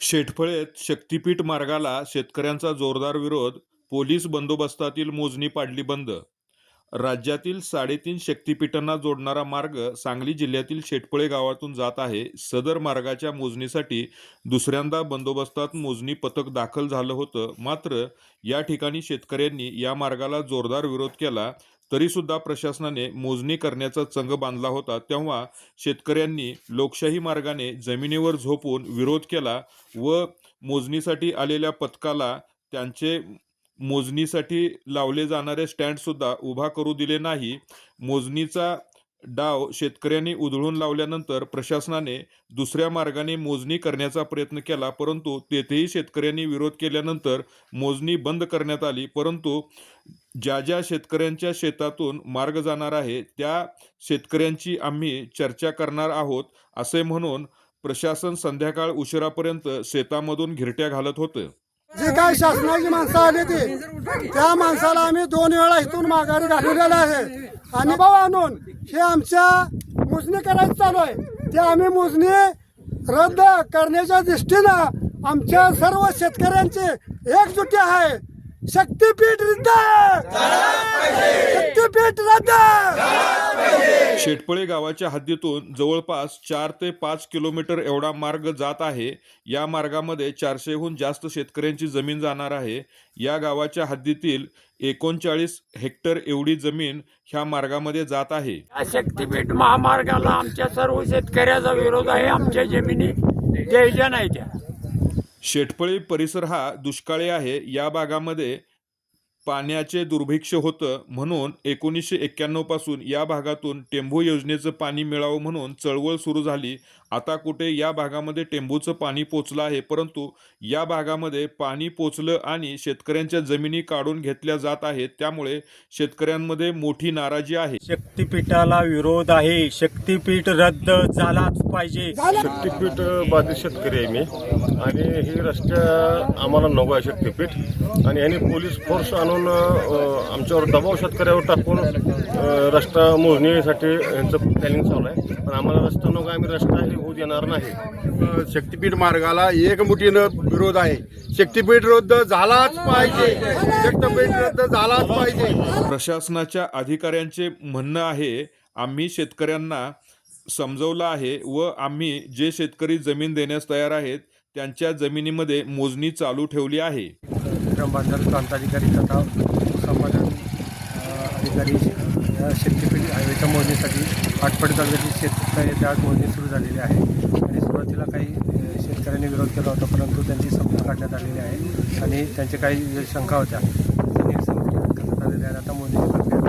शेटफळेत शक्तीपीठ मार्गाला शेतकऱ्यांचा जोरदार विरोध पोलीस बंदोबस्तातील मोजणी पाडली बंद. राज्यातील साडेतीन शक्तीपीठांना जोडणारा मार्ग सांगली जिल्ह्यातील शेटफळे गावातून जात आहे. सदर मार्गाच्या मोजणीसाठी दुसऱ्यांदा बंदोबस्तात मोजणी पथक दाखल झालं होतं. मात्र या ठिकाणी शेतकऱ्यांनी या मार्गाला जोरदार विरोध केला. तरीसुद्धा प्रशासनाने मोजणी करण्याचा चंग बांधला होता तेव्हा शेतकऱ्यांनी लोकशाही मार्गाने जमिनीवर झोपून विरोध केला व मोजणीसाठी आलेल्या पथकाला त्यांचे मोजणीसाठी लावले जाणारे स्टँडसुद्धा उभा करू दिले नाही. मोजणीचा डाव शेतकऱ्यांनी उधळून लावल्यानंतर प्रशासनाने दुसऱ्या मार्गाने मोजणी करण्याचा प्रयत्न केला परंतु तेथेही शेतकऱ्यांनी विरोध केल्यानंतर मोजणी बंद करण्यात आली. परंतु ज्या ज्या शेतकऱ्यांच्या शेतातून मार्ग जाणार आहे त्या शेतकऱ्यांची आम्ही चर्चा करणार आहोत असे म्हणून प्रशासन संध्याकाळ उशिरापर्यंत शेतामधून घिरट्या घालत होतं. जी काही शासनाची माणसं आली ती त्या माणसाला आम्ही दोन वेळा इथून माघारी घालवलेला आहे. अनुभव आणून हे आमच्या मोजणी करायचं चालू आहे. ते आम्ही मोजणी रद्द करण्याच्या दृष्टीनं आमच्या सर्व शेतकऱ्यांची एकजुटी आहे. शक्तीपीठ रद्द! शक्तीपीठ रद्द! शेटपळे गावाच्या हद्दीतून जवळपास चार ते पाच किलोमीटर एवढा मार्ग जात आहे. या मार्गामध्ये चारशेहून जास्त शेतकऱ्यांची जमीन जाणार आहे. या गावाच्या हद्दीतील एकोणचाळीस हेक्टर एवढी जमीन ह्या मार्गामध्ये जात आहे. या शक्तीपीठ महामार्गाला आमच्या सर्व शेतकऱ्याचा विरोध आहे. आमच्या जमिनी द्यायच्या नाही त्या. शेटपळी परिसर हा दुष्काळी आहे. या भागामध्ये पाण्याचे दुर्भिक्ष होतं म्हणून एकोणीसशे एक्क्याण्णवपासून या भागातून टेंभू योजनेचं पाणी मिळावं म्हणून चळवळ सुरू झाली. आता कुठे या भागामध्ये टेंभूचं पाणी पोचलं आहे परंतु या भागामध्ये पाणी पोचलं आणि शेतकऱ्यांच्या जमिनी काढून घेतल्या जात आहेत त्यामुळे शेतकऱ्यांमध्ये मोठी नाराजी आहे. शक्तीपीठाला विरोध आहे. शक्तीपीठ रद्द झालाच पाहिजे. शक्तीपीठ बाधित शेतकरी आहे मी. आणि ही रस्ते आम्हाला नको आहे शक्तीपीठ आणि यांनी पोलीस फोर्स आणून आमच्यावर दबाव शेतकऱ्यावर टाकून रस्ता मोजणीसाठी यांचं प्लॅनिंग चालू आहे. पण आम्हाला रस्ता नको आहे, आम्ही रस्ता हे होऊ देणार नाही. शक्तीपीठ मार्गाला एकमुठीनं विरोध आहे. शक्तीपीठ रद्द झालाच पाहिजे. शक्तीपीठ रद्द झालाच पाहिजे. प्रशासनाच्या अधिकाऱ्यांचे म्हणणं आहे आम्ही शेतकऱ्यांना समजवलं आहे व आम्ही जे शेतकरी जमीन देण्यास तयार आहेत त्यांच्या जमिनीमध्ये मोजणी चालू ठेवली आहे. विक्रमबाजार प्रांताधिकारी तथा संपादन अधिकारी या शक्तीपीठ हायवेच्या मोजणीसाठी आटपाडी तालुक्यातील शेतकऱ्याची आज मोजणी सुरू झालेली आहे. आणि सुरुवातीला काही शेतकऱ्यांनी विरोध केला होता परंतु त्यांची समजूत काढण्यात आलेली आहे आणि त्यांच्या काही शंका होत्या. करण्यात आलेल्या आता प्रक्रिया.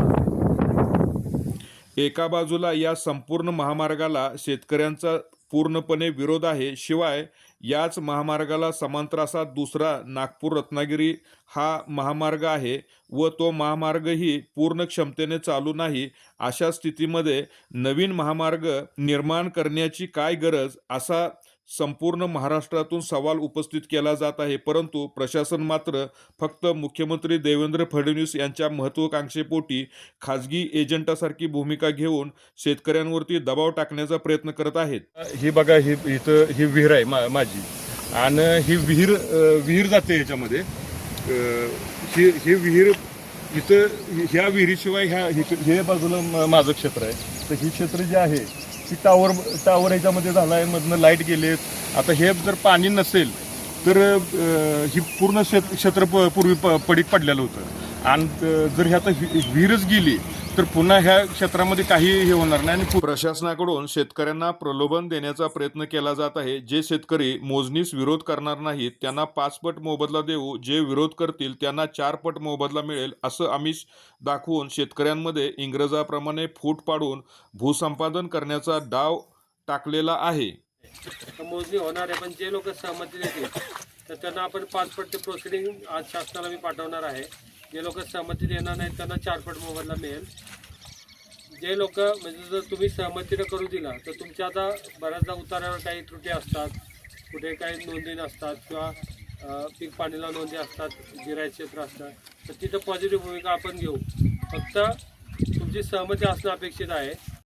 एका बाजूला या संपूर्ण महामार्गाला शेतकऱ्यांचा पूर्णपणे विरोध आहे. शिवाय याच महामार्गाला समांतर असा दुसरा नागपूर रत्नागिरी हा महामार्ग आहे व तो महामार्गही पूर्ण क्षमतेने चालू नाही. अशा स्थितीमध्ये नवीन महामार्ग निर्माण करण्याची काय गरज असा संपूर्ण महाराष्ट्रातून सवाल उपस्थित केला जात आहे. परंतु प्रशासन मात्र फक्त मुख्यमंत्री देवेंद्र फडणवीस यांच्या महत्त्वाकांक्षेपोटी खाजगी एजंटासारखी भूमिका घेऊन शेतकऱ्यांवरती दबाव टाकण्याचा प्रयत्न करत आहेत. ही बघा ही इथं ही विहीर आहे मा माझी. आणि ही विहीर विहीर जाते ह्याच्यामध्ये. ही ही विहीर इथं ह्या विहिरीशिवाय ह्या हे बाजूला माझं क्षेत्र आहे. तर ही क्षेत्र जे आहे की टावर टावर ह्याच्यामध्ये झाला आहे मधनं लाइट गेले आता हे जर पाणी नसेल तर ही पूर्ण शेत क्षेत्र पूर्वी प पडीक पडलेलं होतं. आणि अ, जर ह्यात विहीरच गेली तर पुन्हा ह्या क्षेत्रामध्ये काही हे होणार नाही आणि प्रशासनाकडून शेतकऱ्यांना प्रलोभन देण्याचा प्रयत्न केला जात आहे. जे शेतकरी मोजणीस विरोध करणार नाहीत त्यांना पाच पट मोबदला देऊ. जे विरोध करतील त्यांना चार पट मोबदला मिळेल असं आमिष दाखवून शेतकऱ्यांमध्ये इंग्रजाप्रमाणे फूट पाडून भूसंपादन करण्याचा डाव टाकलेला आहे. मोजणी होणार आहे पण जे लोक सहमती देतील तर त्यांना आपण पाचपट ते प्रोसिडिंग आज शासनाला मी पाठवणार आहे. जे लोक सहमती देणार नाहीत त्यांना चारपट मोबदला मिळेल. जे लोक म्हणजे जर तुम्ही सहमतीनं करू दिला तर तुमच्या आता बऱ्याचदा उतारावर काही त्रुटी असतात कुठे काही नोंदी नसतात किंवा पीक पाणीला नोंदी असतात गिराय क्षेत्र असतात तर तिथं पॉझिटिव्ह भूमिका आपण घेऊ. फक्त तुमची सहमती असणं अपेक्षित आहे.